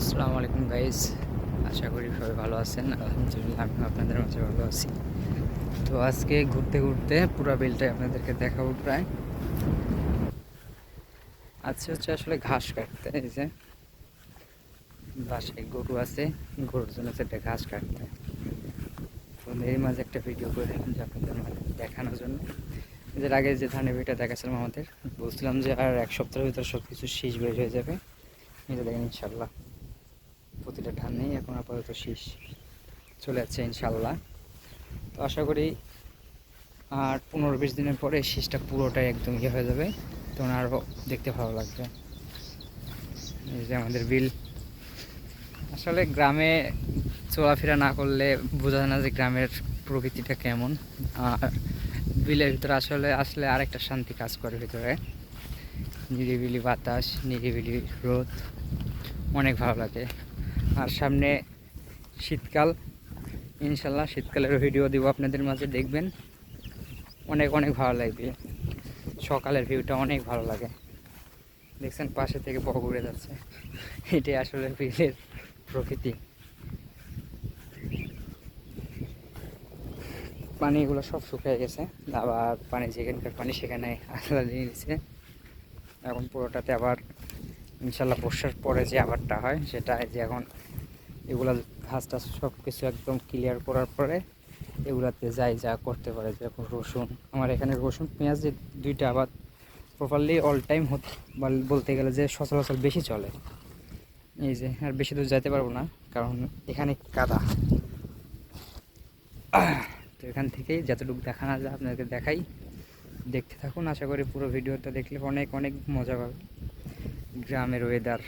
আসসালামু আলাইকুম গাইজ আশা করি সবাই ভালো আছেন। আলহামদুলিল্লাহ আমি আপনাদের মাঝে ভালো আছি। তো আজকে ঘুরতে ঘুরতে পুরো বিলটাই আপনাদেরকে দেখাবো প্রায়। আজকে হচ্ছে আসলে ঘাস কাটতে, এই যে বাসায় গরু আছে, গরুর জন্য একটা ঘাস কাটতে। তো এর মাঝে একটা ভিডিও করে দিলাম যে আপনাদের দেখানোর জন্য। এদের আগে যে ধানের ভিডিও দেখাচ্ছিলাম আমাদের, বলছিলাম যে আর এক সপ্তাহের ভিতর সব কিছু শীষ বের হয়ে যাবে। এটা দেখেন ইনশাল্লাহ প্রতিটা ধান নেই এখন আপাতত শীষ চলে যাচ্ছে ইনশাল্লাহ তো আশা করি আর পনেরো বিশ দিনের পরে শীষটা পুরোটাই একদম ইয়ে হয়ে যাবে। তখন আরও দেখতে ভালো লাগবে। এই যে আমাদের বিল। আসলে গ্রামে চলাফেরা না করলে বোঝা যায় না যে গ্রামের প্রকৃতিটা কেমন। আর বিলের ভিতরে আসলে আসলে আরেকটা শান্তি কাজ করে ভিতরে। নিরিবিলি বাতাস, নিরিবিলি রোদ, অনেক ভালো লাগে। আর সামনে শীতকাল। ইনশাল্লাহ শীতকালের ভিডিও দিব, আপনাদের মাঝে দেখবেন। অনেক অনেক ভালো লাগবে। সকালের ভিউটা অনেক ভালো লাগে। দেখছেন পাশে থেকে বক উড়ে যাচ্ছে। এটাই আসলে বিলের প্রকৃতি। পানিগুলো সব শুকিয়ে গেছে। আবার পানি যেখানকার পানি, সেখানে আলাদা নিয়ে নিচ্ছে এখন পুরোটাতে আবার ইনশাল্লাহ বর্ষার পরে যে আবারটা হয়, সেটা যে এখন এগুলা ঘাস টাস সব কিছু একদম ক্লিয়ার করার পরে এগুলাতে যাই, যা করতে পারে, যেরকম রসুন। আমার এখানে রসুন, পেঁয়াজ যে দুইটা আবাদ প্রপারলি অল টাইম বলতে গেলে যে সচরাচর বেশি চলে। এই যে, আর বেশি দূর যেতে পারব না, কারণ এখানে কাদা। তো এখান থেকেই যতটুকু দেখানো যায়, আপনাদেরকে দেখাই। দেখতে থাকুন, আশা করি পুরো ভিডিওটা দেখলে অনেক অনেক মজা পাবে গ্রামের ওয়েদার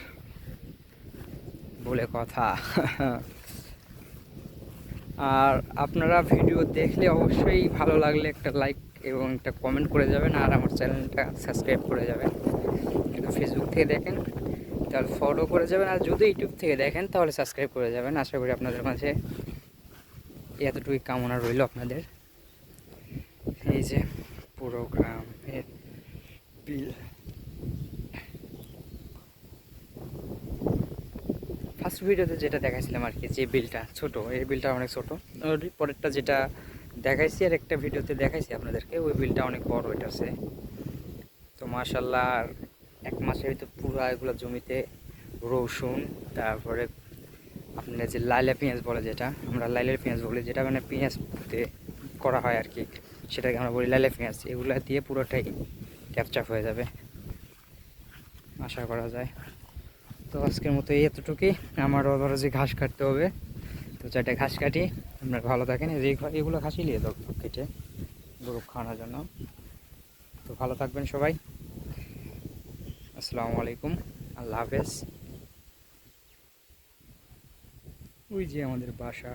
বলে কথা। আর আপনারা ভিডিও দেখলে অবশ্যই ভালো লাগলে একটা লাইক এবং একটা কমেন্ট করে যাবেন, আর আমার চ্যানেলটা সাবস্ক্রাইব করে যাবেন। ফেসবুক থেকে দেখেন, তাহলে ফলো করে যাবেন, আর যদি ইউটিউব থেকে দেখেন, তাহলে সাবস্ক্রাইব করে যাবেন। আশা করি আপনাদের মাঝে এতটুকুই কামনা রইল আপনাদের। এই যে পুরো গ্রামের বিল। ফার্স্ট ভিডিওতে যেটা দেখাইছিলাম আর কি, যে বিলটা ছোট, এই বিলটা অনেক ছোট। ওর পরেরটা যেটা দেখাইছি আর একটা ভিডিওতে দেখাইছি আপনাদেরকে, ওই বিলটা অনেক বড় এটা আছে তো মাশাল্লাহ এক মাসের ভিতর পুরো এগুলো জমিতে রসুন, তারপরে আপনার যে লাইলা পেঁয়াজ বলে যেটা, আমরা লাইলের পেঁয়াজ বলি, যেটা মানে পেঁয়াজ করা হয় আর কি, সেটাকে আমরা বলি লাইলা পেঁয়াজ। এগুলো দিয়ে পুরোটাই ক্যাপচাপ হয়ে যাবে। আশা করা যায়। তো আজকের মতো এই এতটুকুই। আমার ধরো যে ঘাস কাটতে হবে, তো চারটে ঘাস কাটি। আপনারা ভালো থাকেন। এগুলো ঘাসই নিয়ে দেবো কেটে গরু খাওয়ানোর জন্য। তো ভালো থাকবেন সবাই। আসসালামু আলাইকুম। আল্লাহ হাফেজ। ওই যে আমাদের বাসা।